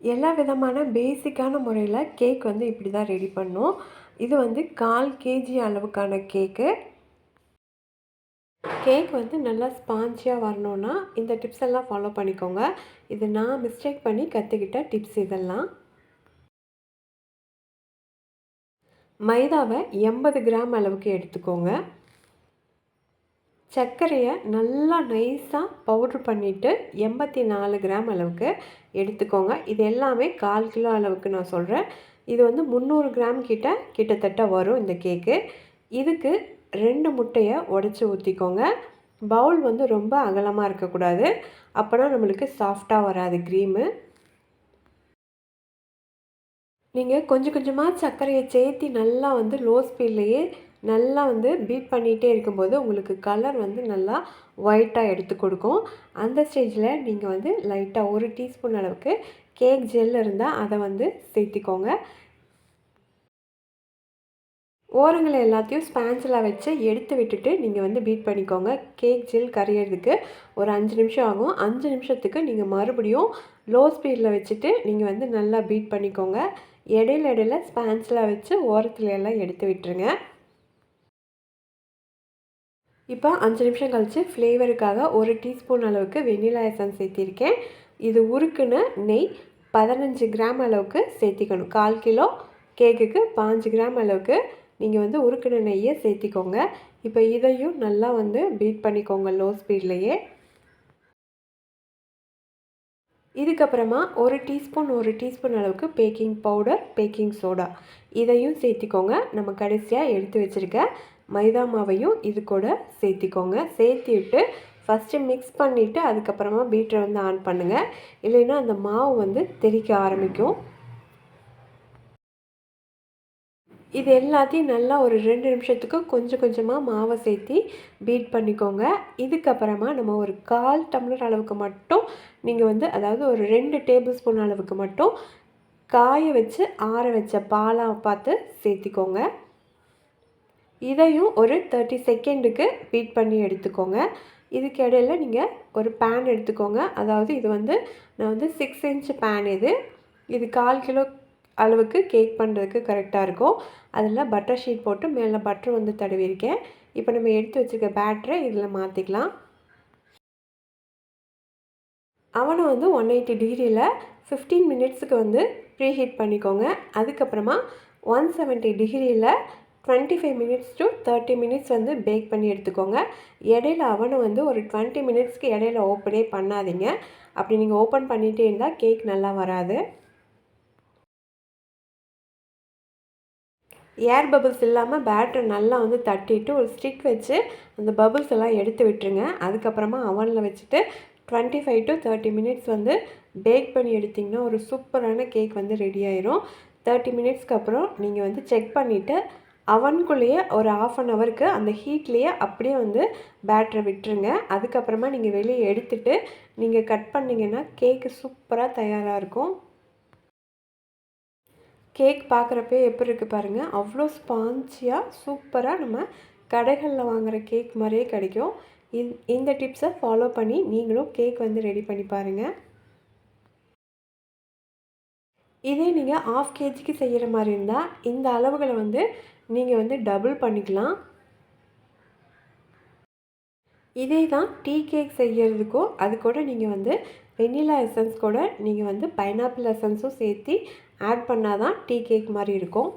எல்லா விதமான பேசிக்கான முறையில் கேக் வந்து இப்படி தான் ரெடி பண்ணோம். இது வந்து கால் கேஜி அளவுக்கான கேக்கு கேக் வந்து நல்லா ஸ்பான்ச்சியாக வரணுன்னா இந்த டிப்ஸ் எல்லாம் ஃபாலோ பண்ணிக்கோங்க. இது நான் மிஸ்டேக் பண்ணி கற்றுக்கிட்ட டிப்ஸ் இதெல்லாம். மைதாவை எண்பது கிராம் அளவுக்கு எடுத்துக்கோங்க. சர்க்கரையை நல்லா நைஸாக பவுட்ரு பண்ணிவிட்டு எண்பத்தி நாலு கிராம் அளவுக்கு எடுத்துக்கோங்க. இது எல்லாமே கால் கிலோ அளவுக்கு நான் சொல்கிறேன் இது வந்து முந்நூறு கிராம் கிட்ட கிட்டத்தட்ட வரும் இந்த கேக்கு இதுக்கு ரெண்டு முட்டையை உடச்சி ஊற்றிக்கோங்க பவுல் வந்து ரொம்ப அகலமாக இருக்கக்கூடாது. அப்போனா நம்மளுக்கு சாஃப்டாக வராது க்ரீமு நீங்கள் கொஞ்சம் கொஞ்சமாக சர்க்கரையை சேர்த்தி நல்லா வந்து லோ ஸ்பீட்லேயே நல்லா வந்து பீட் பண்ணிகிட்டே இருக்கும்போது உங்களுக்கு கலர் வந்து நல்லா ஒயிட்டாக எடுத்து கொடுக்கும். அந்த ஸ்டேஜில் நீங்கள் வந்து லைட்டாக ஒரு டீஸ்பூன் அளவுக்கு கேக் ஜெல் இருந்தால் அதை வந்து சேர்த்திக்கோங்க. ஓரங்களை எல்லாத்தையும் ஸ்பான்ஸில் வச்சு எடுத்து விட்டுட்டு நீங்கள் வந்து பீட் பண்ணிக்கோங்க. கேக் ஜெல் கரையிறதுக்கு ஒரு அஞ்சு நிமிஷம் ஆகும். அஞ்சு நிமிஷத்துக்கு நீங்கள் மறுபடியும் லோ ஸ்பீடில் வச்சுட்டு நீங்கள் வந்து நல்லா பீட் பண்ணிக்கோங்க. இடையில இடையில ஸ்பான்ஸில் வச்சு ஓரத்துல எல்லாம் எடுத்து விட்டுருங்க. இப்போ அஞ்சு நிமிஷம் கழித்து ஃப்ளேவருக்காக ஒரு டீஸ்பூன் அளவுக்கு வெண்ணிலா எசன்ஸ் சேர்த்திருக்கேன். இது உருக்குன நெய் பதினஞ்சு கிராம் அளவுக்கு சேர்த்திக்கணும். கால் கிலோ கேக்குக்கு பாஞ்சு கிராம் அளவுக்கு நீங்கள் வந்து உருக்குன நெய்யை சேர்த்திக்கோங்க. இப்போ இதையும் நல்லா வந்து பீட் பண்ணிக்கோங்க லோ ஸ்பீட்லேயே இதுக்கப்புறமா ஒரு டீஸ்பூன் ஒரு டீஸ்பூன் அளவுக்கு பேக்கிங் பவுடர் பேக்கிங் சோடா இதையும் சேர்த்திக்கோங்க. நம்ம கடைசியாக எடுத்து வச்சுருக்க மைதா மாவையும் இது கூட சேர்த்திக்கோங்க. சேர்த்திட்டு ஃபஸ்ட்டு மிக்ஸ் பண்ணிவிட்டு அதுக்கப்புறமா பீட்டரை வந்து ஆன் பண்ணுங்கள் இல்லைன்னா அந்த மாவு வந்து தெறிக்க ஆரம்பிக்கும். இது எல்லாத்தையும் நல்லா ஒரு ரெண்டு நிமிஷத்துக்கு கொஞ்சம் கொஞ்சமாக மாவை சேர்த்தி பீட் பண்ணிக்கோங்க. இதுக்கப்புறமா நம்ம ஒரு கால் டம்ளர் அளவுக்கு மட்டும் நீங்கள் வந்து அதாவது ஒரு ரெண்டு டேபிள் ஸ்பூன் அளவுக்கு மட்டும் காய வச்சு ஆற வச்ச பாலாக பார்த்து சேர்த்திக்கோங்க. இதையும் ஒரு தேர்ட்டி செகண்டுக்கு பீட் பண்ணி எடுத்துக்கோங்க. இதுக்கு இடையில நீங்கள் ஒரு பேன் எடுத்துக்கோங்க. அதாவது இது வந்து நான் வந்து சிக்ஸ் இன்ச் பேன் இது. இது கால் கிலோ அளவுக்கு கேக் பண்ணுறதுக்கு கரெக்டாக இருக்கும். அதில் பட்டர் ஷீட் போட்டு மேலே பட்டர் வந்து தடவிருக்கேன். இப்போ நம்ம எடுத்து வச்சுருக்க பேட்டரை இதில் மாற்றிக்கலாம் அவனை வந்து ஒன் எயிட்டி டிகிரியில் ஃபிஃப்டீன் மினிட்ஸுக்கு வந்து ப்ரீ ஹீட் பண்ணிக்கோங்க. அதுக்கப்புறமா ஒன் செவன்ட்டி டிகிரியில் twenty five minutes to thirty minutes வந்து பேக் பண்ணி எடுத்துக்கோங்க. இடையில அவனை வந்து ஒரு டுவெண்ட்டி மினிட்ஸ்க்கு இடையில ஓப்பனே பண்ணாதீங்க. அப்படி நீங்கள் ஓப்பன் பண்ணிகிட்டே இருந்தால் கேக் நல்லா வராது. ஏர் பபுள்ஸ் இல்லாமல் பேட்டரை நல்லா வந்து தட்டிட்டு ஒரு ஸ்டிக் வச்சு அந்த பபுள்ஸ் எல்லாம் எடுத்து விட்டுருங்க. அதுக்கப்புறமா அவனில் வச்சுட்டு twenty five to thirty minutes வந்து பேக் பண்ணி எடுத்திங்கன்னா ஒரு சூப்பரான கேக் வந்து ரெடி ஆயிரும். தேர்ட்டி மினிட்ஸ்க்கு அப்புறம் நீங்கள் வந்து செக் பண்ணிவிட்டு அவனுக்குள்ளேயே ஒரு ஆஃப் அன் ஹவருக்கு அந்த ஹீட்லேயே அப்படியே வந்து பேட்டரை விட்டுருங்க. அதுக்கப்புறமா நீங்கள் வெளியே எடுத்துகிட்டு நீங்கள் கட் பண்ணிங்கன்னா கேக்கு சூப்பராக தயாராக இருக்கும். கேக் பார்க்குறப்பே எப்படி இருக்குது பாருங்கள் அவ்வளோ ஸ்பான்ச்சியாக சூப்பராக நம்ம கடைகளில் வாங்குகிற கேக் மாதிரியே கிடைக்கும். இந் இந்த டிப்ஸை ஃபாலோ பண்ணி நீங்களும் கேக் வந்து ரெடி பண்ணி பாருங்கள் இதே நீங்கள் ஆஃப் கேஜிக்கு செய்கிற மாதிரி இருந்தால் இந்த அளவுகளை வந்து நீங்கள் வந்து டபுள் பண்ணிக்கலாம். இதே தான் டீ கேக் செய்கிறதுக்கும் அது கூட நீங்கள் வந்து வெண்ணிலா எசன்ஸ் கூட நீங்கள் வந்து பைனாப்பிள் எசன்ஸும் சேர்த்து ஆட் பண்ணால் தான் டீ கேக் மாதிரி இருக்கும்.